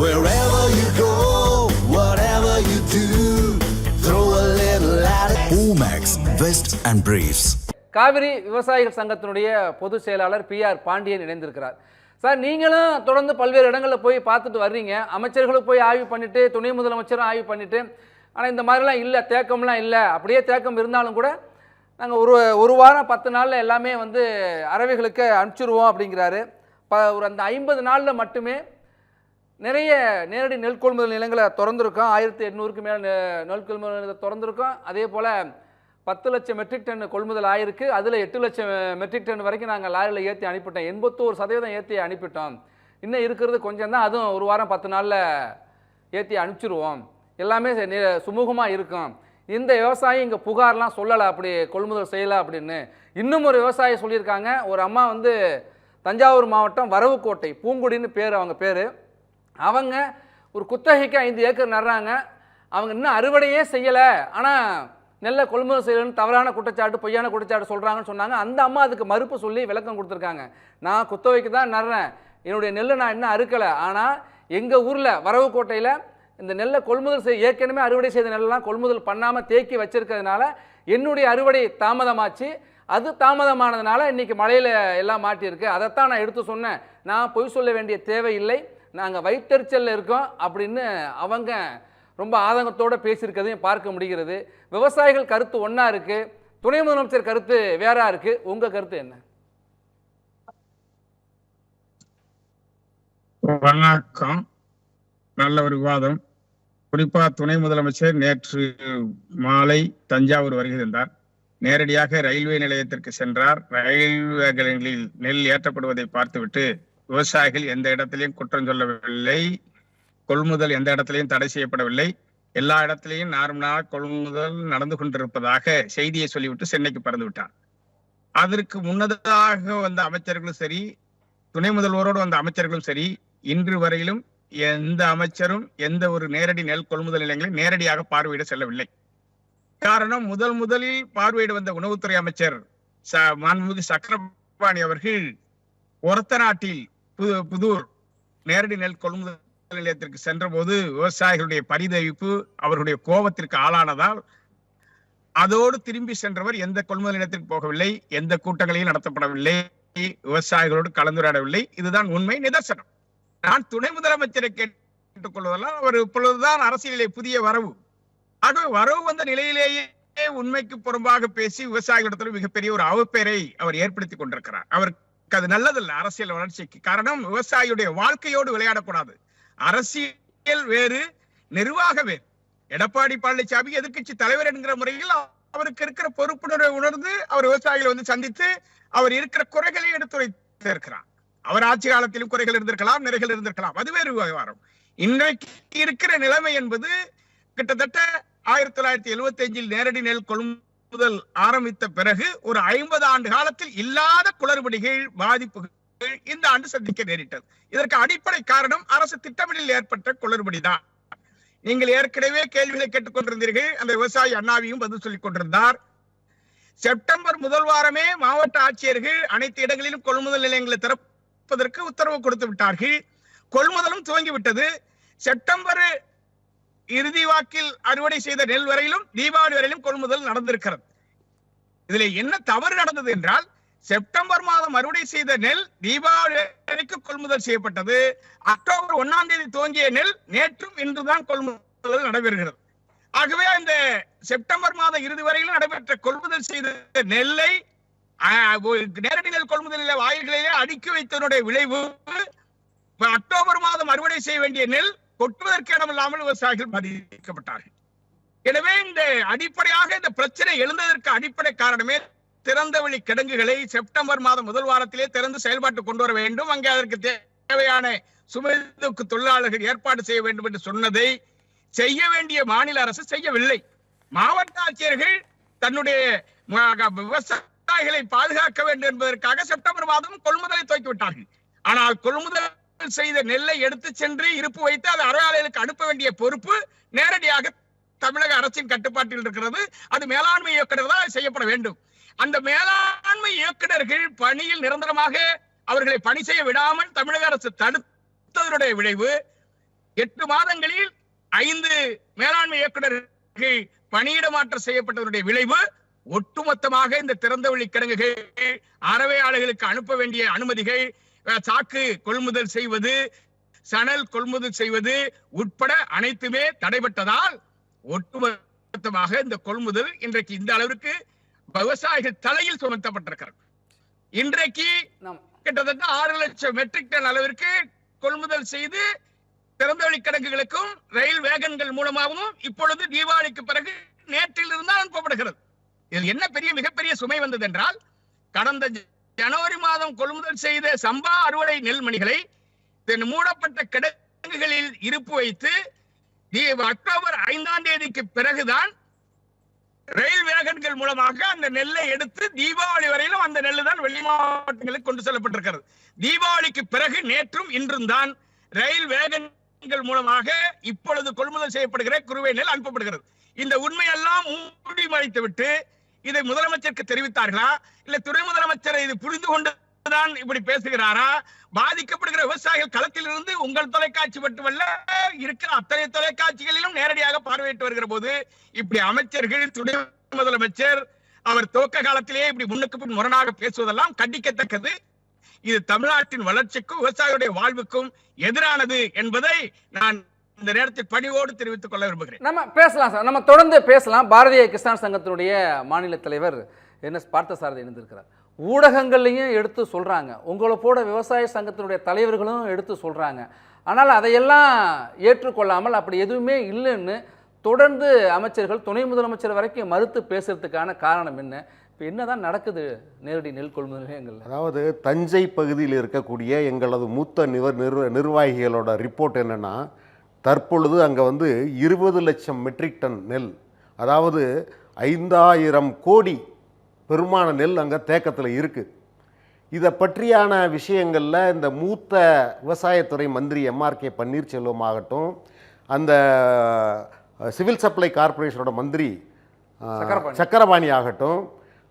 Wherever you go, whatever you do, throw a little at it. Omax, Vest and Briefs. Kaveri விவசாயிகள் சங்கத்தினுடைய பொதுச் செயலாளர் B R Pandian இணைந்திருக்கிறார். Sir நீங்களும் தொடர்ந்து பல்வேறு இடங்களில் போய் பார்த்துட்டு வர்றீங்க. அமைச்சர்களும் போய் ஆய்வு பண்ணிட்டு துணை முதலமைச்சரும் ஆய்வு பண்ணிட்டு ஆனால் இந்த மாதிரிலாம் இல்லை தேக்கம்லாம் இல்லை. அப்படியே தேக்கம் இருந்தாலும் கூட நாங்கள் ஒரு ஒரு வாரம் பத்து நாளில் எல்லாமே வந்து அறவைகளுக்கு அனுப்பிச்சிருவோம் அப்படிங்கிறாரு. ப ஒரு அந்த ஐம்பது நாளில் மட்டுமே நிறைய நேரடி நெல் கொள்முதல் நிலங்களை திறந்துருக்கோம். ஆயிரத்தி எட்நூறுக்கு மேலே நெல் கொள்முதல் நிலங்களை திறந்துருக்கோம். அதே போல் பத்து லட்சம் மெட்ரிக் டன் கொள்முதல் ஆயிருக்கு. அதில் எட்டு லட்சம் மெட்ரிக் டன் வரைக்கும் நாங்கள் லாரியில் ஏற்றி அனுப்பிட்டோம். எண்பத்தோரு சதவீதம் ஏற்றி அனுப்பிட்டோம். இன்னும் இருக்கிறது கொஞ்சம் தான். அதுவும் ஒரு வாரம் பத்து நாளில் ஏற்றி அனுப்பிச்சிருவோம். எல்லாமே சுமூகமாக இருக்கும். இந்த விவசாயி இங்கே புகார்லாம் சொல்லலை. அப்படி கொள்முதல் செய்யலை அப்படின்னு. இன்னும் ஒரு விவசாயி சொல்லியிருக்காங்க. ஒரு அம்மா வந்து தஞ்சாவூர் மாவட்டம் வரவுக்கோட்டை பூங்குடின்னு பேர் அவங்க பேர். அவங்க ஒரு குத்தகைக்கு ஐந்து ஏக்கர் நடுறாங்க. அவங்க இன்னும் அறுவடையே செய்யலை. ஆனால் நெல்லை கொள்முதல் செய்யலன்னு தவறான குற்றச்சாட்டு பொய்யான குற்றச்சாட்டு சொல்கிறாங்கன்னு சொன்னாங்க. அந்த அம்மா அதுக்கு மறுப்பு சொல்லி விளக்கம் கொடுத்துருக்காங்க. நான் குத்தகைக்கு தான் நடுறேன். என்னுடைய நெல்லை நான் இன்னும் அறுக்கலை. ஆனால் எங்கள் ஊரில் வரவுக்கோட்டையில் இந்த நெல்லை கொள்முதல் செய்ய ஏற்கனவே அறுவடை செய்த நெல்லெல்லாம் கொள்முதல் பண்ணாமல் தேக்கி வச்சுருக்கிறதுனால என்னுடைய அறுவடை தாமதமாச்சு. அது தாமதமானதுனால இன்றைக்கி மழையில் எல்லாம் மாட்டியிருக்கு. அதைத்தான் நான் எடுத்து சொன்னேன். நான் பொய் சொல்ல வேண்டிய தேவையில்லை. நாங்கள் வயிற்றெரிச்சலில் இருக்கோம் அப்படின்னு அவங்க ரொம்ப ஆதங்கத்தோடு பேசியிருக்கிறதையும் பார்க்க முடிகிறது. விவசாயிகள் கருத்து ஒன்றா இருக்குது துணை முதலமைச்சர் கருத்து வேறா இருக்குது உங்கள் கருத்து என்ன? வணக்கம். நல்ல ஒரு விவாதம். குறிப்பா துணை முதலமைச்சர் நேற்று மாலை தஞ்சாவூர் வருகை நேரடியாக ரயில்வே நிலையத்திற்கு சென்றார். ரயில்வேகளில் நெல் ஏற்றப்படுவதை பார்த்துவிட்டு விவசாயிகள் எந்த இடத்திலையும் குற்றம் சொல்லவில்லை. கொள்முதல் எந்த இடத்திலையும் தடை செய்யப்படவில்லை. எல்லா இடத்திலையும் நார்மலாக கொள்முதல் நடந்து கொண்டிருப்பதாக செய்தியை சொல்லிவிட்டு சென்னைக்கு பறந்து விட்டார் அதற்கு முன்னதாக வந்த அமைச்சர்களும் சரி துணை முதல்வரோடு வந்த அமைச்சர்களும் சரி இன்று வரையிலும் எந்த அமைச்சரும் எந்த ஒரு நேரடி நெல் கொள்முதல் நிலையங்களை நேரடியாக பார்வையிட செல்லவில்லை. காரணம் முதல் முதலில் பார்வையிட வந்த உணவுத்துறை அமைச்சர் ச- மாண்புமிகு சக்கரபாணி அவர்கள் ஒரத்த நாட்டில் புது புதூர் நேரடி நெல் கொள்முதல் நிலையத்திற்கு சென்றபோது விவசாயிகளுடைய பரிதவிப்பு அவர்களுடைய கோபத்திற்கு ஆளானதால் அதோடு திரும்பி சென்றவர் எந்த கொள்முதல் நிலையத்திற்கு போகவில்லை எந்த கூட்டங்களையும் நடத்தப்படவில்லை விவசாயிகளோடு கலந்துரையாடவில்லை. இதுதான் உண்மை நிதர்சனம். நான் துணை முதலமைச்சரை கேட்டுக் கொள்வதெல்லாம் அவர் இப்பொழுதுதான் அரசியலிலே புதிய வரவு. ஆகவே வரவு வந்த நிலையிலேயே உண்மைக்கு புறம்பாக பேசி விவசாயிகளிடத்தில் மிகப்பெரிய ஒரு அவப்பெயரை அவர் ஏற்படுத்தி கொண்டிருக்கிறார். அவருக்கு அது நல்லதல்ல. அரசியல் வளர்ச்சிக்கு. காரணம் விவசாயியுடைய வாழ்க்கையோடு விளையாடக்கூடாது. அரசியல் வேறு நிர்வாக வேறு. எடப்பாடி பழனிசாமி எதிர்கட்சி தலைவர் என்கிற முறையில் அவருக்கு இருக்கிற பொறுப்புணர்வை உணர்ந்து அவர் விவசாயிகளை வந்து சந்தித்து அவர் இருக்கிற குறைகளை எடுத்துரைத்து இருக்கிறார். அவர் ஆட்சி காலத்திலும் குறைகள் இருந்திருக்கலாம் நிறைகள் இருந்திருக்கலாம். அது வேறு விவகாரம். இன்றைக்கு இருக்கிற நிலைமை என்பது கிட்டத்தட்ட ஆயிரத்தி தொள்ளாயிரத்தி எழுபத்தி அஞ்சில் நேரடி நெல் கொள்முதல் எழுப்புதல் ஆரம்பித்த பிறகு ஒரு ஐம்பது ஆண்டு காலத்தில் இல்லாத குளறுபடிகள் பாதிப்புகள் இந்த ஆண்டு சந்திக்க நேரிட்டது. இதற்கு அடிப்படை காரணம் அரசு திட்டமிடலில் ஏற்பட்ட குளறுபடிதான். நீங்கள் ஏற்கனவே கேள்விகளை கேட்டுக்கொண்டிருந்தீர்கள். அந்த விவசாயி அண்ணாவையும் பதில் சொல்லிக் கொண்டிருந்தார். செப்டம்பர் முதல் வாரமே மாவட்ட ஆட்சியர்கள் அனைத்து இடங்களிலும் கொள்முதல் நிலையங்களை திறப்பதற்கு உத்தரவு கொடுத்து விட்டார்கள். கொள்முதலும் துவங்கிவிட்டது. செப்டம்பர் இறுதி வாக்கில் அறுவடை செய்த நெல் வரையிலும் தீபாவளி வரையிலும் கொள்முதல் நடந்திருக்கிறது. இதுல என்ன தவறு நடந்தது என்றால் செப்டம்பர் மாதம் அறுவடை செய்த நெல் தீபாவளி வரைக்கும் கொள்முதல் செய்யப்பட்டது. அக்டோபர் ஒன்னாம் தேதி துவங்கிய நெல் நேற்றும் இன்றுதான் கொள்முதல் நடைபெறுகிறது. ஆகவே இந்த செப்டம்பர் மாதம் இறுதி வரையிலும் நடைபெற்ற கொள்முதல் செய்த நெல்லை நேரடி நெல் கொள்முதலில் வாயில்களிலே அடுக்கி வைத்ததனுடைய விளைவு அக்டோபர் மாதம் அறுவடை செய்ய வேண்டிய நெல் கொட்டுவதற்கு இடமில்லாமல் விவசாயிகள் பாதிக்கப்பட்டார்கள். எனவே இந்த அடிப்படையாக இந்த பிரச்சனை எழுந்ததற்கு அடிப்படை காரணமே திறந்த வெளி கிடங்குகளை செப்டம்பர் மாதம் முதல் வாரத்திலே திறந்து செயல்பாட்டு கொண்டு வர வேண்டும். அங்கே அதற்கு தேவையான சுமைதூக்கு தொழிலாளர்கள் ஏற்பாடு செய்ய வேண்டும் என்று சொன்னதை செய்ய வேண்டிய மாநில அரசு செய்யவில்லை. மாவட்ட ஆட்சியர்கள் தன்னுடைய விவசாயிகளை பாதுகாக்க வேண்டும் என்பதற்காக செப்டம்பர் மாதம் கொள்முதலை துவக்கி விட்டார்கள் ஆனால் கொள்முதல் செய்த நெல்லை எடுத்து சென்று இருப்பு வைத்து அதை அறவாளர்களுக்கு அனுப்ப வேண்டிய பொறுப்பு நேரடியாக தமிழக அரசின் கட்டுப்பாட்டில் இருக்கிறது. அது மேலாண்மை இயக்குனர் தான் செய்யப்பட வேண்டும். அந்த மேலாண்மை இயக்குனர்கள் பணியில் நிரந்தரமாக அவர்களை பணி செய்ய விடாமல் தமிழக அரசு தடுத்ததனுடைய விளைவு. எட்டு மாதங்களில் ஐந்து மேலாண்மை இயக்குநர்கள் பணியிட மாற்றம் செய்யப்பட்டதனுடைய விளைவு. ஒட்டுமொத்தமாக இந்த திறந்தவெளி கிடங்குகள் அறவையாளர்களுக்கு அனுப்ப வேண்டிய அனுமதிகள் சாக்கு கொள்முதல் செய்வது சணல் கொள்முதல் செய்வது உட்பட அனைத்துமே தடைபட்டதால் ஒட்டுமொத்தமாக இந்த கொள்முதல் இன்றைக்கு இந்த அளவிற்கு விவசாயிகள் தலையில் சுமத்தப்பட்டிருக்கிறது. இன்றைக்கு கிட்டத்தட்ட ஆறு லட்சம் மெட்ரிக் டன் அளவிற்கு கொள்முதல் செய்து திறந்தவெளி கிடங்குகளுக்கும் ரயில் வேகன்கள் மூலமாகவும் இப்பொழுது தீபாவளிக்கு பிறகு நேற்றில் இருந்தால் அனுப்பப்படுகிறது. இதில் என்ன பெரிய மிகப்பெரிய சுமை வந்தது என்றால் கடந்த ஜனவரி மாதம் கொள்முதல் செய்த சம்பா அறுவடை நெல்மணிகளை இந்த மூடப்பட்ட கிடங்குகளில் இருப்பு வைத்து அக்டோபர் ஐந்தாம் தேதிக்கு பிறகுதான் ரயில் வேகன்கள் மூலமாக அந்த நெல்லை எடுத்து தீபாவளி வரையிலும் அந்த நெல்லு தான் வெளி மாவட்டங்களுக்கு கொண்டு செல்லப்பட்டிருக்கிறது. தீபாவளிக்கு பிறகு நேற்றும் இன்றும் தான் ரயில் வேகன்கள் மூலமாக இப்பொழுது கொள்முதல் செய்யப்படுகிற குறுவை நெல் அனுப்பப்படுகிறது. இந்த உண்மையெல்லாம் மூடி மறைத்து விட்டு இதை முதலமைச்சருக்கு தெரிவித்தார்களா? இல்ல துணை முதலமைச்சர் இது புரிந்து கொண்டுதான் இப்படி பேசுகிறாரா? பாதிக்கப்படுகிற விவசாயிகள் களத்தில் இருந்து உங்கள் தொலைக்காட்சி மட்டுமல்ல இருக்கிற அத்தனை தொலைக்காட்சிகளிலும் நேரடியாக பார்வையிட்டு வருகிற போது இப்படி அமைச்சர்கள் துணை முதலமைச்சர் அவர் துவக்க காலத்திலேயே இப்படி முன்னுக்கு பின் முரணாக பேசுவதெல்லாம் கண்டிக்கத்தக்கது. இது தமிழ்நாட்டின் வளர்ச்சிக்கும் விவசாயிகளுடைய வாழ்வுக்கும் எதிரானது என்பதை நான் இந்த நேரத்தில் பணிவோடு தெரிவித்துக் கொள்ள விரும்புகிறேன். நம்ம பேசலாம் சார். நம்ம தொடர்ந்து பேசலாம். பாரதிய கிசான் சங்கத்தினுடைய மாநில தலைவர் என் எஸ் பார்த்தசாரதி இணைந்திருக்கிறார். ஊடகங்கள்லையும் எடுத்து சொல்கிறாங்க உங்களை போட விவசாய சங்கத்தினுடைய தலைவர்களும் எடுத்து சொல்கிறாங்க ஆனால் அதையெல்லாம் ஏற்றுக்கொள்ளாமல் அப்படி எதுவுமே இல்லைன்னு தொடர்ந்து அமைச்சர்கள் துணை முதலமைச்சர் வரைக்கும் மறுத்து பேசுறதுக்கான காரணம் என்ன? இப்போ என்னதான் நடக்குது நேரடி நெல் கொள்முதல் நிலையங்களில்? அதாவது தஞ்சை பகுதியில் இருக்கக்கூடிய எங்களது மூத்த நிவர் நிர்வ நிர்வாகிகளோட ரிப்போர்ட் என்னென்னா தற்பொழுது அங்கே வந்து இருபது லட்சம் மெட்ரிக் டன் நெல் அதாவது ஐந்தாயிரம் கோடி பெருமான நெல் அங்கே தேக்கத்தில் இருக்குது இதை பற்றியான விஷயங்களில் இந்த மூத்த விவசாயத்துறை மந்திரி எம்ஆர்கே பன்னீர்செல்வம் ஆகட்டும் அந்த சிவில் சப்ளை கார்ப்பரேஷனோட மந்திரி சக்கரபாணி. ஆகட்டும்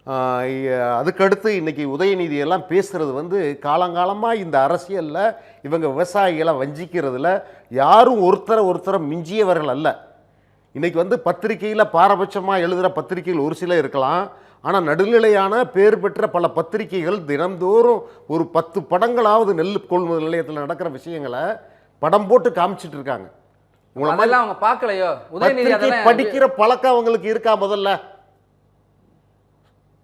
அதுக்கடுத்து இன்னைக்கு உதயநிதி எல்லாம் பேசுறது வந்து காலங்காலமாக இந்த அரசியலில் இவங்க விவசாயிகளை வஞ்சிக்கிறதுல யாரும் ஒருத்தரை ஒருத்தரை மிஞ்சியவர்கள் அல்ல. இன்னைக்கு வந்து பத்திரிகையில் பாரபட்சமாக எழுதுகிற பத்திரிகைகள் ஒரு சில இருக்கலாம். ஆனால் நடுநிலையான பேர் பெற்ற பல பத்திரிகைகள் தினந்தோறும் ஒரு பத்து படங்களாவது நெல் கொள்முதல் நிலையத்தில் நடக்கிற விஷயங்களை படம் போட்டு காமிச்சிட்டு இருக்காங்க. உங்களை அவங்க பார்க்கலையோ? உதயநிதி படிக்கிற பழக்கம் அவங்களுக்கு இருக்கா முதல்ல?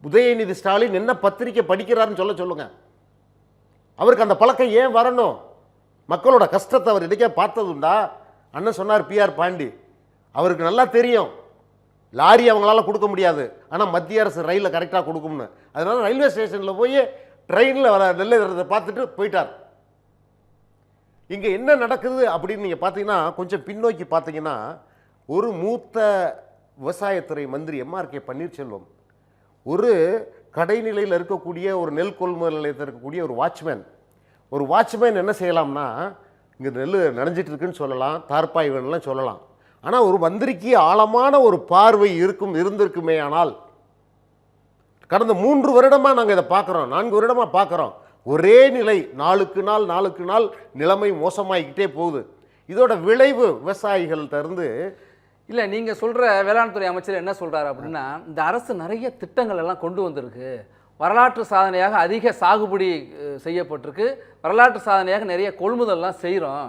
உதயநிதி ஸ்டாலின் என்ன பத்திரிக்கை படிக்கிறாருன்னு சொல்ல சொல்லுங்க. அவருக்கு அந்த பழக்கம் ஏன் வரணும்? மக்களோட கஷ்டத்தை அவர் இன்றைக்கே பார்த்ததுண்டா அண்ணன் சொன்னார் பிஆர் பாண்டி. அவருக்கு நல்லா தெரியும். லாரி அவங்களால கொடுக்க முடியாது. ஆனால் மத்திய அரசு ரயிலில் கரெக்டாக கொடுக்கும்னு. அதனால ரயில்வே ஸ்டேஷனில் போய் ட்ரெயினில் வர நெல் பார்த்துட்டு போயிட்டார். இங்கே என்ன நடக்குது அப்படின்னு நீங்கள் பார்த்தீங்கன்னா கொஞ்சம் பின்னோக்கி பார்த்தீங்கன்னா ஒரு மூத்த விவசாயத்துறை மந்திரி எம்ஆர்கே பன்னீர்செல்வம் ஒரு கடைநிலையில் இருக்கக்கூடிய ஒரு நெல் கொள்முதல் நிலையத்தில் இருக்கக்கூடிய ஒரு வாட்ச்மேன் ஒரு வாட்ச்மேன் என்ன செய்யலாம்னா இங்கே நெல் நனைஞ்சிட்டு இருக்குன்னு சொல்லலாம் தார்ப்பாய் வேணும்லாம் சொல்லலாம். ஆனால் ஒரு மந்திரிக்கு ஆழமான ஒரு பார்வை இருக்கும் இருந்திருக்குமே ஆனால் கடந்த மூன்று வருடமாக நாங்கள் இதை பார்க்குறோம் நான்கு வருடமாக பார்க்குறோம். ஒரே நிலை நாளுக்கு நாள் நாளுக்கு நாள் நிலைமை மோசமாகிக்கிட்டே போகுது. இதோட விளைவு விவசாயிகள்கிட்ட இருந்து இல்லை நீங்கள் சொல்கிற வேளாண் துறை அமைச்சர் என்ன சொல்கிறாரு அப்படின்னா இந்த அரசு நிறைய திட்டங்கள் எல்லாம் கொண்டு வந்திருக்கு. வரலாற்று சாதனையாக அதிக சாகுபடி செய்யப்பட்டிருக்கு. வரலாற்று சாதனையாக நிறைய கொள்முதல்லாம் செய்கிறோம்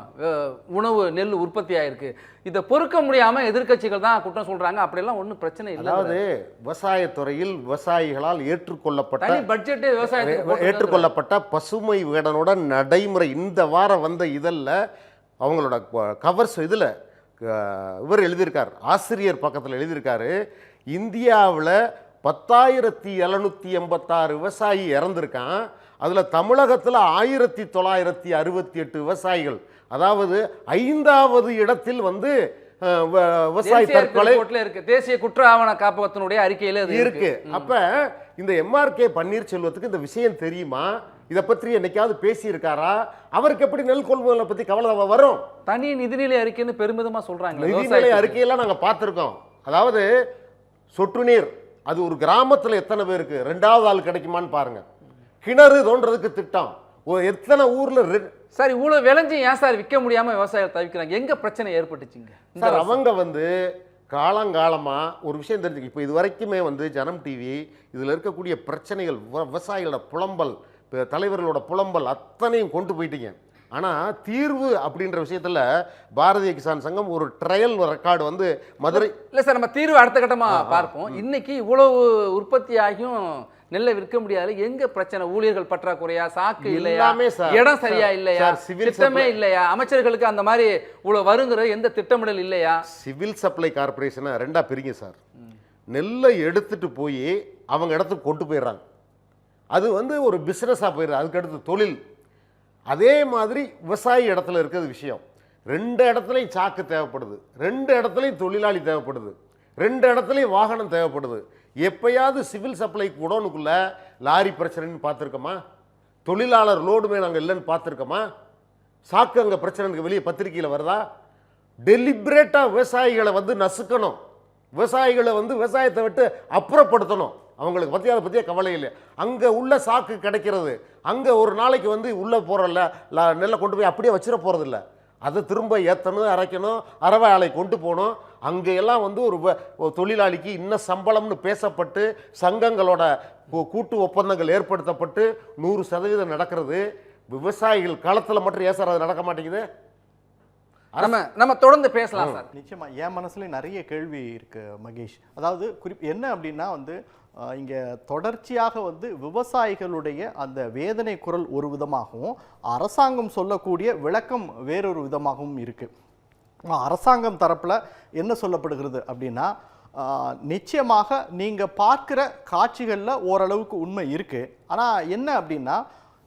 உணவு நெல் உற்பத்தி ஆயிருக்கு. இதை பொறுக்க முடியாமல் எதிர்க்கட்சிகள் தான் குற்றம் சொல்கிறாங்க அப்படியெல்லாம் ஒன்றும் பிரச்சனை இல்லை அதாவது விவசாயத்துறையில் விவசாயிகளால் ஏற்றுக்கொள்ளப்பட்ட பட்ஜெட்டே போட்டிருக்காங்க. ஏற்றுக்கொள்ளப்பட்ட பசுமை வேடனுடன் நடைமுறை இந்த வாரம் வந்த இதழில் அவங்களோட கவர்ஸ் இதில் இவர் எழுதியிருக்கார். ஆசிரியர் பக்கத்தில் எழுதியிருக்காரு. இந்தியாவில் பத்தாயிரத்தி எழுநூற்றி எண்பத்தாறு விவசாயி இறந்துருக்கான். அதில் தமிழகத்தில் ஆயிரத்தி தொள்ளாயிரத்தி அறுபத்தி எட்டு விவசாயிகள். அதாவது ஐந்தாவது இடத்தில் வந்து விவசாய தற்கொலை தேசிய குற்ற ஆவண காப்பகத்தினுடைய அறிக்கையில அது இருக்கு. அப்ப இந்த எம்ஆர்கே பன்னீர்செல்வத்துக்கு இந்த விஷயம் தெரியுமா? இதை பற்றி என்னைக்காவது பேசியிருக்காரா? அவருக்கு எப்படி நெல் கொள்முதலை பத்தி கவலை வரும். தனி நிதிநிலை அறிக்கைன்னு பெருமிதமா சொல்றாங்க நிதிநிலை. அறிக்கையெல்லாம் நாங்க பார்த்திருக்கோம். அதாவது சொட்டு நீர் அது ஒரு கிராமத்துல எத்தனை பேருக்கு? ரெண்டாவது ஆள் கிடைக்குமான்னு பாருங்க. கிணறு தோன்றதுக்கு திட்டம். எத்தனை ஊர்ல சார் இவ்வளோ விளைஞ்சு ஏன் சார் விற்க முடியாம விவசாயிகள் தவிக்கிறாங்க? எங்க பிரச்சனை ஏற்பட்டுச்சுங்க? சார். அவங்க வந்து காலங்காலமாக ஒரு விஷயம் தெரிஞ்சுக்க. இப்போ இது வரைக்குமே வந்து ஜனம் டிவி இதில் இருக்கக்கூடிய பிரச்சனைகள் விவ- விவசாயிகளோட புலம்பல் இப்ப தலைவர்களோட புலம்பல் அத்தனையும் கொண்டு போயிட்டீங்க. ஆனால் தீர்வு அப்படின்ற விஷயத்தில் பாரதிய கிசான் சங்கம் ஒரு ட்ரையல் ரெக்கார்டு வந்து மதுரை இல்ல சார் நம்ம தீர்வு அடுத்த கட்டமா பார்ப்போம். இன்னைக்கு இவ்வளவு உற்பத்தி ஆகியும் நெல்லை விற்க முடியாது. எங்க பிரச்சனை? ஊழியர்கள் பற்றாக்குறையா? சாக்கு இல்லையா. இடம் சரியா சார், இல்லையா? திட்டமே இல்லையா? அமைச்சர்களுக்கு அந்த மாதிரி இவ்வளவு வருங்கிறது எந்த திட்டமிடல் இல்லையா? சிவில் சப்ளை கார்ப்பரேஷனை ரெண்டாக பிரிங்க சார் நெல்லை எடுத்துட்டு போய் அவங்க இடத்துக்கு கொண்டு போயிடுறாங்க. அது வந்து ஒரு பிஸ்னஸாக போயிடுது. அதுக்கு அடுத்து தொழில். அதே மாதிரி விவசாயி இடத்துல இருக்கிறது விஷயம். ரெண்டு இடத்துலையும் சாக்கு தேவைப்படுது. ரெண்டு இடத்துலையும் தொழிலாளி தேவைப்படுது. ரெண்டு இடத்துலையும் வாகனம் தேவைப்படுது. எப்பயாவது சிவில் சப்ளை குடோனுக்குள்ள லாரி பிரச்சனைன்னு பார்த்துருக்கோமா? தொழிலாளர் லோடுமே நாங்கள் இல்லைன்னு பார்த்துருக்கோமா? சாக்கு அங்கே பிரச்சனைக்கு வெளியே பத்திரிக்கையில் வருதா? டெலிபரேட்டாக விவசாயிகளை வந்து நசுக்கணும். விவசாயிகளை வந்து விவசாயத்தை விட்டு அப்புறப்படுத்தணும். அவங்களுக்கு பற்றி அதை பற்றியே கவலை இல்லை அங்கே உள்ள சாக்கு கிடைக்கிறது. அங்கே ஒரு நாளைக்கு வந்து உள்ளே போகிறல்ல நெல்லை கொண்டு போய் அப்படியே வச்சிட போகிறதில்ல அதை திரும்ப ஏற்றணும் அரைக்கணும் அரவை ஆலை கொண்டு போகணும். அங்கே எல்லாம் வந்து ஒரு தொழிலாளிக்கு இன்ன சம்பளம்னு பேசப்பட்டு சங்கங்களோட கூட்டு ஒப்பந்தங்கள் ஏற்படுத்தப்பட்டு நூறு சதவீதம் நடக்கிறது. விவசாயிகள் களத்தில் மட்டும் ஏன் சார் அது நடக்க மாட்டேங்குது? நம்ம நம்ம தொடர்ந்து பேசலாம் சார். நிச்சயமா என் மனசுல நிறைய கேள்வி இருக்கு மகேஷ். அதாவது குறிப் என்ன அப்படின்னா வந்து இங்க தொடர்ச்சியாக வந்து விவசாயிகளுடைய அந்த வேதனை குரல் ஒரு விதமாகவும் அரசாங்கம் சொல்லக்கூடிய விளக்கம் வேறொரு விதமாகவும் இருக்கு. ஆஹ், அரசாங்கம் தரப்பில் என்ன சொல்லப்படுகிறது அப்படின்னா நிச்சயமாக நீங்கள் பார்க்குற காட்சிகளில் ஓரளவுக்கு உண்மை இருக்குது ஆனால் என்ன அப்படின்னா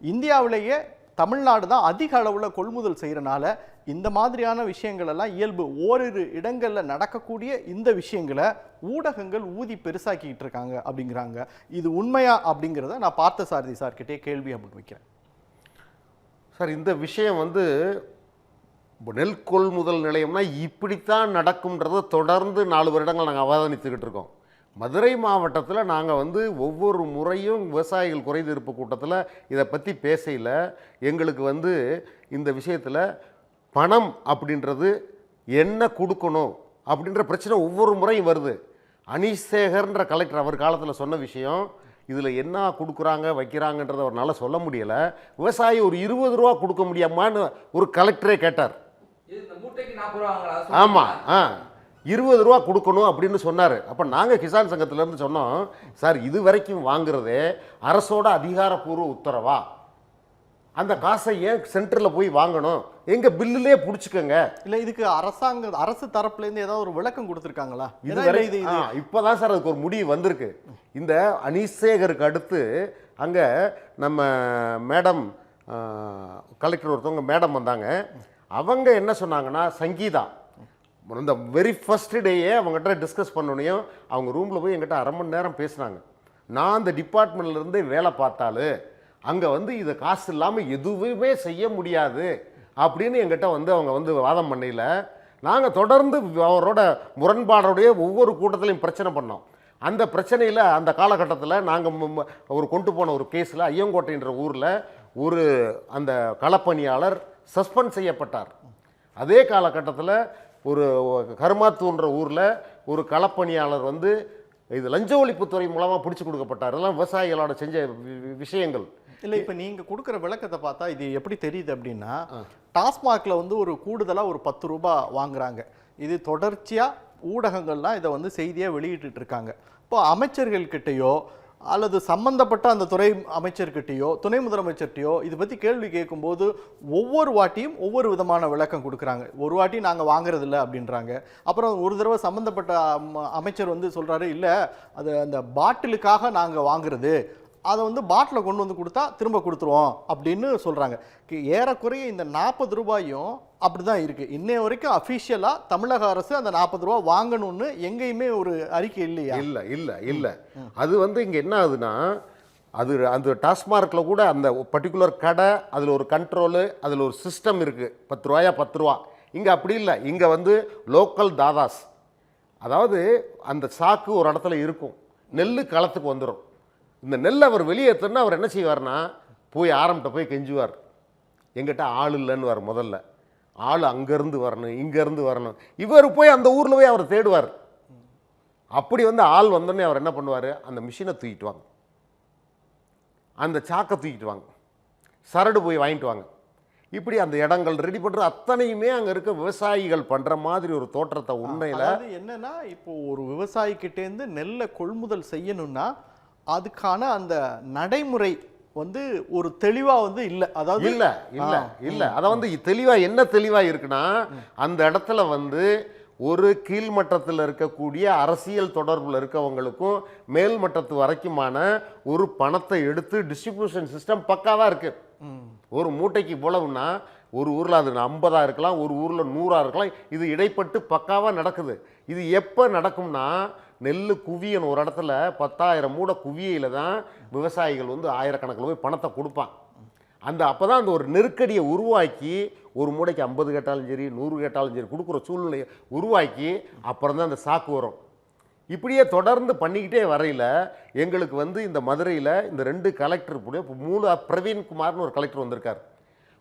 இந்தியாவிலேயே தமிழ்நாடு தான் அதிக அளவில் கொள்முதல் செய்கிறனால இந்த மாதிரியான விஷயங்கள் எல்லாம் இயல்பு. ஓரிரு இடங்களில் நடக்கக்கூடிய இந்த விஷயங்களை ஊடகங்கள் ஊதி பெருசாக்கிட்டு இருக்காங்க அப்படிங்கிறாங்க. இது உண்மையா அப்படிங்கிறத நான் பார்த்த சாரதி சார்கிட்டே கேள்வி அப்படின்னு வைக்கிறேன் சார் இந்த விஷயம் வந்து நெல் கொள்முதல் நிலையம்னா இப்படித்தான் நடக்கும்ன்றதை தொடர்ந்து நாலு வருடங்கள் நாங்கள் அவதானித்துக்கிட்டு இருக்கோம். மதுரை மாவட்டத்தில் நாங்கள் வந்து ஒவ்வொரு முறையும் விவசாயிகள் குறைதீர்ப்பு கூட்டத்தில் இதை பற்றி பேசையில் எங்களுக்கு வந்து இந்த விஷயத்தில் பணம் அப்படின்றது என்ன கொடுக்கணும் அப்படின்ற பிரச்சனை ஒவ்வொரு முறையும் வருது. அனிசேகர்ன்ற கலெக்டர் அவர் காலத்தில் சொன்ன விஷயம் இதில் என்ன கொடுக்குறாங்க வைக்கிறாங்கன்றத அவரால் சொல்ல முடியலை. விவசாயி ஒரு இருபது ரூபா கொடுக்க முடியாமான்னு ஒரு கலெக்டரே கேட்டார். ஆமாம். ஆ. இருபது ரூபா கொடுக்கணும் அப்படின்னு சொன்னார். அப்போ நாங்கள் கிசான் சங்கத்திலேருந்து சொன்னோம் சார் இது வரைக்கும் வாங்குறதே அரசோட அதிகாரப்பூர்வ உத்தரவா? அந்த காசை ஏன் சென்டரில் போய் வாங்கணும்? எங்கள் பில்லுலே பிடிச்சிக்கோங்க. இல்லை இதுக்கு அரசாங்க அரசு தரப்புலேருந்து ஏதாவது ஒரு விளக்கம் கொடுத்துருக்காங்களா? இது ஏன்னா வரை இது இப்போதான் சார் அதுக்கு ஒரு முடிவு வந்திருக்கு. இந்த அனீஷேகருக்கு அடுத்து அங்கே நம்ம மேடம் கலெக்டர் ஒருத்தவங்க மேடம் வந்தாங்க. அவங்க என்ன சொன்னாங்கன்னா சங்கீதா. இந்த வெரி ஃபஸ்ட்டு டேயே அவங்ககிட்ட டிஸ்கஸ் பண்ணோனையும் அவங்க ரூமில் போய் எங்கிட்ட அரை மணி நேரம் பேசினாங்க. நான் அந்த டிபார்ட்மெண்ட்லேருந்தே வேலை பார்த்தாலும் அங்கே வந்து இதை காசு இல்லாமல் எதுவுமே செய்ய முடியாது அப்படின்னு எங்கிட்ட வந்து அவங்க வந்து வாதம் பண்ணையில் நாங்கள் தொடர்ந்து அவரோட முரண்பாடோடைய ஒவ்வொரு கூட்டத்திலையும் பிரச்சனை பண்ணோம். அந்த பிரச்சனையில் அந்த காலகட்டத்தில் நாங்கள் ஒரு கொண்டு போன ஒரு கேஸில் ஐயங்கோட்டைன்ற ஊரில் ஒரு அந்த களப்பணியாளர் சஸ்பெண்ட் செய்யப்பட்டார். அதே காலகட்டத்தில் ஒரு கருமாத்தூன்ற ஊரில் ஒரு களப்பணியாளர் வந்து இது லஞ்ச ஒழிப்புத்துறை மூலமாக பிடிச்சி கொடுக்கப்பட்டார். இதெல்லாம் விவசாயிகளோட செஞ்ச விஷயங்கள். இல்லை இப்போ நீங்க கொடுக்குற விளக்கத்தை பார்த்தா இது எப்படி தெரியுது அப்படின்னா டாஸ்மாக்ல வந்து ஒரு கூடுதலா ஒரு பத்து ரூபாய் வாங்குறாங்க. இது தொடர்ச்சியா ஊடகங்கள்லாம் இதை வந்து செய்தியா வெளியிட்டு இருக்காங்க. இப்போ அமைச்சர்கள்கிட்டயோ அல்லது சம்பந்தப்பட்ட அந்த துறை அமைச்சர்கிட்டயோ துணை முதலமைச்சர்கிட்டயோ இது பற்றி கேள்வி கேட்கும்போது ஒவ்வொரு வாட்டியும் ஒவ்வொரு விதமான விளக்கம் கொடுக்குறாங்க. ஒரு வாட்டி நாங்கள் வாங்குறதில்ல அப்படின்றாங்க. அப்புறம் ஒரு தடவை சம்மந்தப்பட்ட அமைச்சர் வந்து சொல்கிறாரு இல்லை அது அந்த பாட்டிலுக்காக நாங்கள் வாங்குறது. அதை வந்து பாட்டில் கொண்டு வந்து கொடுத்தா திரும்ப கொடுத்துருவோம். அப்படின்னு சொல்கிறாங்க ஏறக்குறைய இந்த நாற்பது ரூபாயும் அப்படி தான் இருக்குது இன்னைய வரைக்கும் அஃபிஷியலாக தமிழக அரசு அந்த நாற்பது ரூபா வாங்கணும்னு எங்கேயுமே ஒரு அறிக்கை இல்லையா? இல்லை இல்லை இல்லை. அது வந்து இங்கே என்ன ஆகுதுன்னா அது அந்த டாஸ்மார்க்ல கூட அந்த பர்டிகுலர் கடை அதில் ஒரு கண்ட்ரோலு அதில் ஒரு சிஸ்டம் இருக்குது பத்து ரூபாயா பத்து ரூபா. இங்கே அப்படி இல்லை. இங்கே வந்து லோக்கல் தாதாஸ். அதாவது அந்த சாக்கு ஒரு இடத்துல இருக்கும். நெல் களத்துக்கு வந்துடும் இந்த நெல் அவர் வெளியேற்றணும்னா அவர் என்ன செய்வார்னா போய் ஆரம்பிட்ட போய் கெஞ்சுவார். எங்கிட்ட ஆள் இல்லைன்னு வர முதல்ல. ஆள் அங்கேருந்து வரணும் இங்கேருந்து வரணும். இவர் போய் அந்த ஊரில் போய் அவரை தேடுவார். அப்படி வந்து ஆள் வந்தோடனே அவர் என்ன பண்ணுவார்? அந்த மிஷினை தூக்கிட்டு வாங்க. அந்த சாக்கை தூக்கிட்டு வாங்க. சரடு போய் வாங்கிட்டு வாங்க. இப்படி அந்த இடங்கள் ரெடி பண்ணுற அத்தனையுமே அங்கே இருக்க விவசாயிகள் பண்ணுற மாதிரி ஒரு தோற்றத்தை உண்மையில் என்னன்னா இப்போ ஒரு விவசாயிக்கிட்ட இருந்து நெல்லை கொள்முதல் செய்யணும்னா அதுக்கான அந்த நடைமுறை வந்து ஒரு தெளிவா வந்து இல்ல. அதாவது இல்ல இல்ல இல்ல. அத வந்து தெளிவா என்ன தெளிவா இருக்குன்னா அந்த இடத்துல வந்து ஒரு கீழ்மட்டத்தில் இருக்கக்கூடிய அரசியல் தொடர்புல இருக்கவங்களுக்கும் மேல் மட்டத்து வரைக்குமான ஒரு பணத்தை எடுத்து டிஸ்ட்ரிபியூஷன் சிஸ்டம் பக்காவா இருக்கு. ம், ஒரு மூட்டைக்கு இவ்வளவுன்னா ஒரு ஊரில் அது ஐம்பதா இருக்கலாம் ஒரு ஊரில் நூறா இருக்கலாம். இது இடைப்பட்டு பக்காவாக நடக்குது. இது எப்போ நடக்கும்னா நெல் குவியன் ஒரு இடத்துல பத்தாயிரம் மூடை குவியையில் தான் விவசாயிகள் வந்து ஆயிரக்கணக்கில் போய் பணத்தை கொடுப்பான் அந்த அப்போ தான் அந்த ஒரு நெருக்கடியை உருவாக்கி ஒரு மூடைக்கு ஐம்பது கேட்டாலும் சரி நூறு கேட்டாலும் சரி கொடுக்குற சூழ்நிலையை உருவாக்கி அப்புறம் தான் அந்த சாக்கு வரும். இப்படியே தொடர்ந்து பண்ணிக்கிட்டே வரையில் எங்களுக்கு வந்து இந்த மதுரையில் இந்த ரெண்டு கலெக்டர் கூட இப்போ மூணு பிரவீன்குமார்னு ஒரு கலெக்டர் வந்திருக்கார்.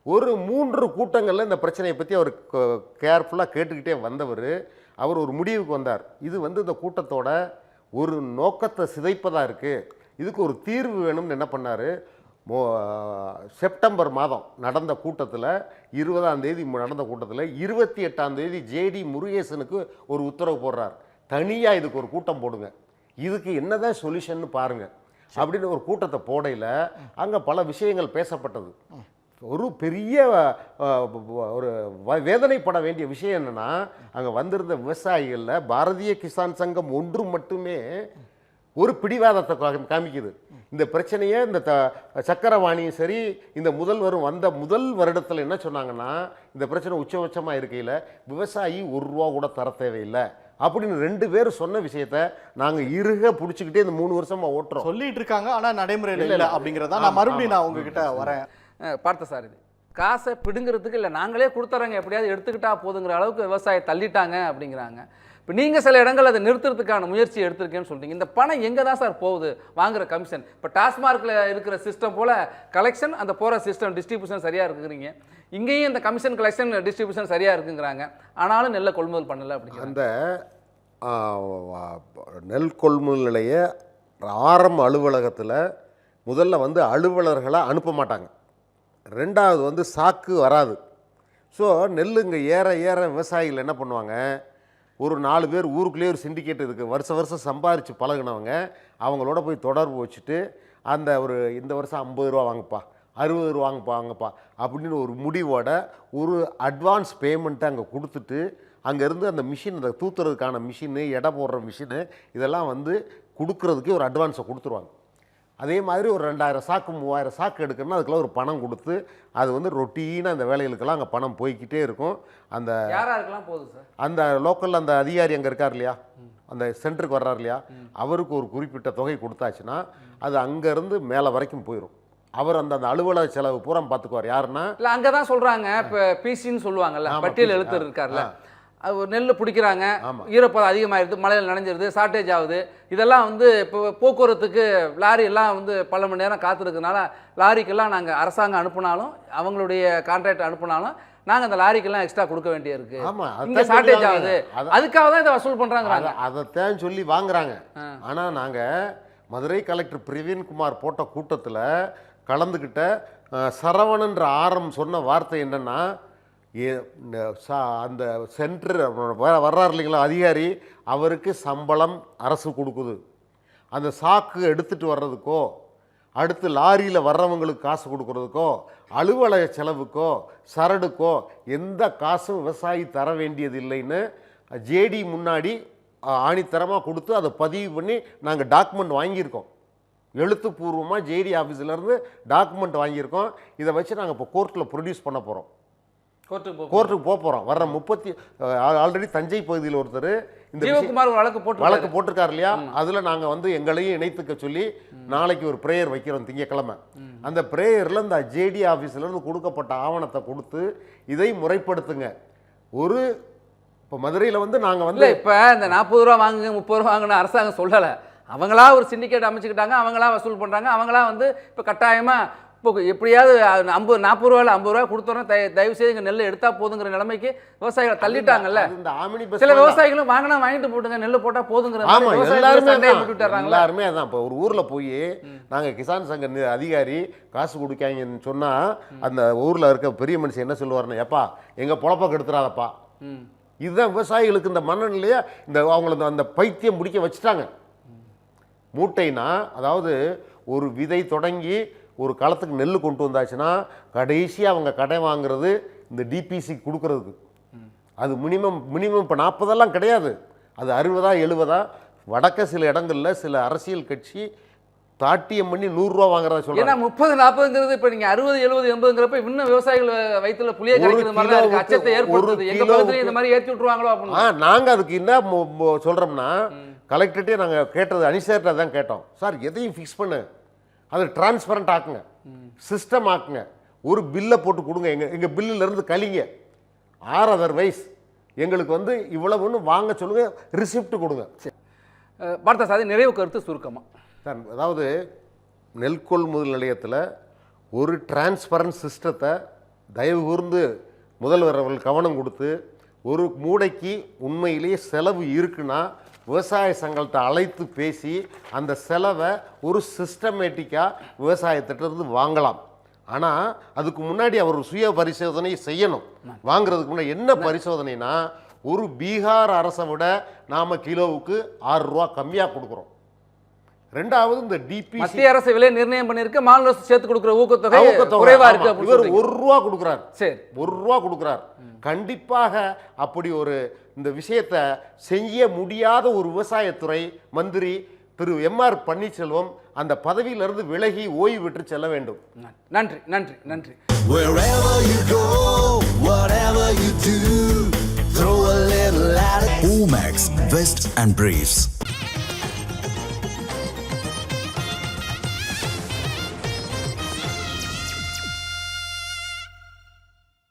ஒரு மூன்று கூட்டங்களில் இந்த பிரச்சனையை பற்றி அவர் கேர்ஃபுல்லாக கேட்டுக்கிட்டே வந்தவர். அவர் ஒரு முடிவுக்கு வந்தார். இது வந்து இந்த கூட்டத்தோட ஒரு நோக்கத்தை சிதைப்பதாக இருக்குது இதுக்கு ஒரு தீர்வு வேணும்னு என்ன பண்ணார்? மோ செப்டம்பர் மாதம் நடந்த கூட்டத்தில் இருபதாம் தேதி நடந்த கூட்டத்தில் இருபத்தி எட்டாம் தேதி ஜேடி முருகேசனுக்கு ஒரு உத்தரவு போடுறார். தனியாக இதுக்கு ஒரு கூட்டம் போடுங்க. இதுக்கு என்னதான் சொல்யூஷன்னு பாருங்க. அப்படின்னு ஒரு கூட்டத்தை போடையில் அங்கே பல விஷயங்கள் பேசப்பட்டது. ஒரு பெரிய ஒரு வேதனைப்பட வேண்டிய விஷயம் என்னன்னா அங்கே வந்திருந்த விவசாயிகளில் பாரதிய கிசான் சங்கம் ஒன்று மட்டுமே ஒரு பிடிவாதத்தை காமிக்குது இந்த பிரச்சனையை இந்த த சக்கரவாணியும் சரி இந்த முதல்வரும் வந்த முதல் வருடத்தில் என்ன சொன்னாங்கன்னா இந்த பிரச்சனை உச்சபட்சமாக இருக்கையில் விவசாயி ஒரு ரூபா கூட தர தேவையில்லை அப்படின்னு ரெண்டு பேரும் சொன்ன விஷயத்த நாங்கள் இறுக பிடிச்சிக்கிட்டே இந்த மூணு வருஷமா ஓட்டுறோம் சொல்லிட்டு இருக்காங்க ஆனா நடைமுறையில் இல்ல. அப்படிங்கறதா நான் மறுபடியும். நான் உங்ககிட்ட வரேன் பார்த்த சார் இது. காசை பிடுங்கிறதுக்கு இல்லை நாங்களே கொடுத்துறோங்க எப்படியாவது எடுத்துக்கிட்டா போதுங்கிற அளவுக்கு விவசாயம் தள்ளிட்டாங்க அப்படிங்கிறாங்க. இப்போ நீங்கள் சில இடங்கள் அதை நிறுத்துறதுக்கான முயற்சி எடுத்திருக்கேன்னு சொல்கிறீங்க இந்த பணம் எங்கே தான் சார் போகுது? வாங்குற கமிஷன் இப்போ டாஸ்மார்க்கில் இருக்கிற சிஸ்டம் போல் கலெக்ஷன் அந்த போகிற சிஸ்டம் டிஸ்ட்ரிபியூஷன் சரியாக இருக்குங்கிறீங்க. இங்கேயும் இந்த கமிஷன் கலெக்ஷன் டிஸ்ட்ரிபியூஷன் சரியாக இருக்குங்கிறாங்க. ஆனாலும் நெல்லை கொள்முதல் பண்ணலை அப்படிங்கிற அந்த நெல் கொள்முதல் நிலைய ஆரம்ப அலுவலகத்தில் முதல்ல வந்து அலுவலர்களை அனுப்ப மாட்டாங்க. ரெண்டாவது வந்து சாக்கு வராது. ஸோ நெல் இங்கே ஏற ஏற விவசாயிகள் என்ன பண்ணுவாங்க? ஒரு நாலு பேர் ஊருக்குள்ளேயே ஒரு சிண்டிகேட் இருக்குது வருஷம் வருஷம் சம்பாரித்து பழகுனவங்க அவங்களோட போய் தொடர்பு வச்சுட்டு அந்த ஒரு இந்த வருஷம் ஐம்பது ரூபா வாங்கப்பா அறுபது ரூபா வாங்கப்பா வாங்கப்பா அப்படின்னு ஒரு முடிவோட ஒரு அட்வான்ஸ் பேமெண்ட்டை அங்கே கொடுத்துட்டு அங்கேருந்து அந்த மிஷின் அந்த தூத்துறதுக்கான மிஷினு எடை போடுற மிஷினு இதெல்லாம் வந்து கொடுக்குறதுக்கே ஒரு அட்வான்ஸை கொடுத்துருவாங்க. அதே மாதிரி ஒரு ரெண்டாயிரம் சாக்கு மூவாயிரம் சாக்கு எடுக்கணும்னா அதுக்கெல்லாம் ஒரு பணம் கொடுத்து அது வந்து ரொட்டீனாக அந்த வேலைகளுக்கெல்லாம் அங்கே பணம் போய்க்கிட்டே இருக்கும். அந்த யாராக இருக்கலாம் போதும் சார்? அந்த லோக்கலில் அந்த அதிகாரி அங்கே இருக்கார் இல்லையா? அந்த சென்டருக்கு வர்றார் இல்லையா? அவருக்கு ஒரு குறிப்பிட்ட தொகை கொடுத்தாச்சுன்னா அது அங்கேருந்து மேலே வரைக்கும் போயிடும் அவர் அந்த அந்த அலுவலக செலவு பூரா பார்த்துக்குவார் யாருன்னா இல்லை அங்கே தான் சொல்கிறாங்க இப்போ பிசின்னு சொல்லுவாங்க ஆமா, பட்டியல். எழுத்தர் இருக்கார்ல. அது ஒரு நெல் பிடிக்கிறாங்க. ஈரப்பதம் அதிகமாகிடுது மழையில் நனைஞ்சிருது ஷார்ட்டேஜ் ஆகுது. இதெல்லாம் வந்து இப்போ போக்குவரத்துக்கு லாரி எல்லாம் வந்து பல மணி நேரம் காத்திருக்கனால லாரிக்கெல்லாம் நாங்கள் அரசாங்கம் அனுப்புனாலும் அவங்களுடைய கான்ட்ராக்ட் அனுப்புனாலும் நாங்கள் அந்த லாரிக்கெல்லாம் எக்ஸ்ட்ரா கொடுக்க வேண்டியிருக்கு. இங்கே ஷார்ட்டேஜ் ஆகுது. அதுக்காக தான் இதை வசூல் பண்ணுறாங்கிறாங்க அதை அதைத்தான் சொல்லி வாங்குறாங்க. ஆனால் நாங்கள் மதுரை கலெக்டர் பிரவீன்குமார் போட்ட கூட்டத்தில் கலந்துக்கிட்ட சரவணன்ற ஆரம் சொன்ன வார்த்தை என்னன்னா ஏ- ந- அந்த சென்டர் வர்றார் இல்லைங்களா அதிகாரி அவருக்கு சம்பளம் அரசு கொடுக்குது. அந்த சாக்கு எடுத்துகிட்டு வர்றதுக்கோ அடுத்து லாரியில் வர்றவங்களுக்கு காசு கொடுக்கறதுக்கோ அலுவலக செலவுக்கோ சரடுக்கோ எந்த காசும் விவசாயி தர வேண்டியது இல்லைன்னு ஜேடி முன்னாடி ஆணித்தரமாக கொடுத்து அதை பதிவு பண்ணி நாங்கள் டாக்குமெண்ட் வாங்கியிருக்கோம். எழுத்துப்பூர்வமாக ஜேடி ஆஃபீஸிலேருந்து டாக்குமெண்ட் வாங்கியிருக்கோம். இதை வச்சு நாங்கள் இப்போ கோர்ட்டில் ப்ரொடியூஸ் பண்ண போகிறோம் கோர்ட்டுக்கு கோர்ட்டுக்கு போக போகிறோம் வர்ற முப்பத்தி ஆல்ரெடி தஞ்சை பகுதியில் ஒருத்தர் இந்த ஜீவகுமார் ஒரு வழக்கு போட்டு வழக்கு போட்டிருக்காரு இல்லையா? அதுல நாங்க வந்து எங்களையும் இணைத்துக்க சொல்லி நாளைக்கு ஒரு பிரேயர் வைக்கிறோம் திங்கக்கிழமை அந்த பிரேயர்ல இந்த ஜேடி ஆபீஸ்ல இருந்து கொடுக்கப்பட்ட ஆவணத்தை கொடுத்து இதை முறைப்படுத்துங்க. ஒரு இப்போ மதுரையில வந்து நாங்க இல்லை வந்து இப்போ இந்த நாற்பது ரூபா வாங்குங்க முப்பது ரூபா வாங்குன்னு அரசாங்கம் சொல்லலை. அவங்களா ஒரு சிண்டிகேட் அமைச்சுக்கிட்டாங்க அவங்களா வசூல் பண்ணுறாங்க அவங்களா வந்து இப்போ கட்டாயமாக இப்போ எப்படியாவது ஐம்பது நாற்பது ரூபாயில் ஐம்பது ரூபா கொடுத்தோன்னா தய தயவு செய்து இங்கே நெல் எடுத்தா போதுங்கிற நிலைமைக்கு விவசாயிகளை தள்ளிட்டாங்கல்ல? இந்த ஆமினி பஸ் சில. விவசாயிகளும் வாங்கினா வாங்கிட்டு போட்டுங்க நெல் போட்டா போதுங்கிற எல்லாருமே அதான். இப்போ ஒரு ஊர்ல போய் நாங்க கிசான் சங்க அதிகாரி காசு கொடுக்காங்கன்னு சொன்னா அந்த ஊர்ல இருக்க பெரிய மனுஷன் என்ன சொல்லுவாருன்னா எப்பா எங்க பொழப்ப கெடுத்துறாதப்பா. இதுதான் விவசாயிகளுக்கு இந்த மனநிலையை இந்த அவங்கள அந்த- அந்த பைத்தியம் பிடிக்க வச்சுட்டாங்க. மூட்டைனா அதாவது ஒரு விதை தொடங்கி ஒரு களத்துக்கு நெல் கொண்டு வந்தாச்சுன்னா கடைசியாக அவங்க கடை வாங்குறது இந்த டிபிசி கொடுக்கறதுக்கு. அது மினிமம் மினிமம் இப்போ நாற்பதெல்லாம் கிடையாது. அது அறுபதா எழுபதா? வடக்க சில இடங்கள்ல சில அரசியல் கட்சி தாட்டியம் பண்ணி நூறுரூவா வாங்குறதா ஏன்னா சொல்றாங்க முப்பது நாற்பதுங்கிறது இப்போ நீங்க அறுபது எழுபது எண்பதுங்கிறப்ப இன்னும் விவசாயிகள் வயிற்றுல புளிய ஒரு கரைக்கிறது மாதிரி இருக்கு அச்சத்தை ஏற்படுத்துது. ஒரு எங்க கிலோவுக்கு- பக்கத்துலயும் இந்த மாதிரி ஏற்றி விட்டுருவாங்களோ ஆ அப்படின்னு நாங்கள் அதுக்கு என்ன சொல்றோம்னா கலெக்டர்கிட்டே நாங்கள் கேட்டது அனிசர்கிட்ட தான் கேட்டோம். சார் எதையும் ஃபிக்ஸ் பண்ணு. அதை டிரான்ஸ்பரண்ட் ஆக்குங்க. சிஸ்டம் ஆக்குங்க. ஒரு பில்லை போட்டு கொடுங்க. எங்க எங்க பில்லுல இருந்து கழிங்க. ஆர் அதர்வைஸ் எங்களுக்கு வந்து இவ்வளவுன்னு வாங்க சொல்லுங்க ரிசிப்ட் கொடுங்க. பார்த்தா சாதி நிறைவு கருத்து சுருக்கமா. சார் அதாவது நெல் கொள்முதல் நிலையத்தில் ஒரு டிரான்ஸ்பரன்ட் சிஸ்டத்தை தயவு கூர்ந்து முதல்வர் அவர்கள் கவனம் கொடுத்து ஒரு மூடைக்கு உண்மையிலேயே செலவு இருக்குன்னா விவசாய சங்கத்தை அழைத்து பேசி அந்த செலவை ஒரு சிஸ்டமேட்டிக்காக விவசாயத்திட்டிருந்து வாங்கலாம். ஆனால் அதுக்கு முன்னாடி அவர் சுய பரிசோதனை செய்யணும். வாங்குறதுக்கு முன்னாடி என்ன பரிசோதனைனா ஒரு பீகார் அரசை விட நாம் கிலோவுக்கு ஆறு ரூபா கம்மியாக கொடுக்குறோம். ரெண்டாவது இந்த டிபி மத்திய அரசு விலை நிர்ணயம் பண்ணிருக்கு மாநில அரசு சேர்த்து கொடுக்குற ஊக்கத்தொகை குறைவா இருக்கு இவர். ஒரு ரூபா கொடுக்குறார். சரி. ஒரு ரூபா கொடுக்குறார். கண்டிப்பாக அப்படி ஒரு இந்த விஷயத்தை செய்ய முடியாத ஒரு விவசாயத்துறை மந்திரி திரு எம்ஆர் பன்னீர்செல்வம் அந்த பதவியிலிருந்து விலகி ஓய்வு பெற்று செல்ல வேண்டும் நன்றி நன்றி நன்றி. Omax, Vest and Briefs.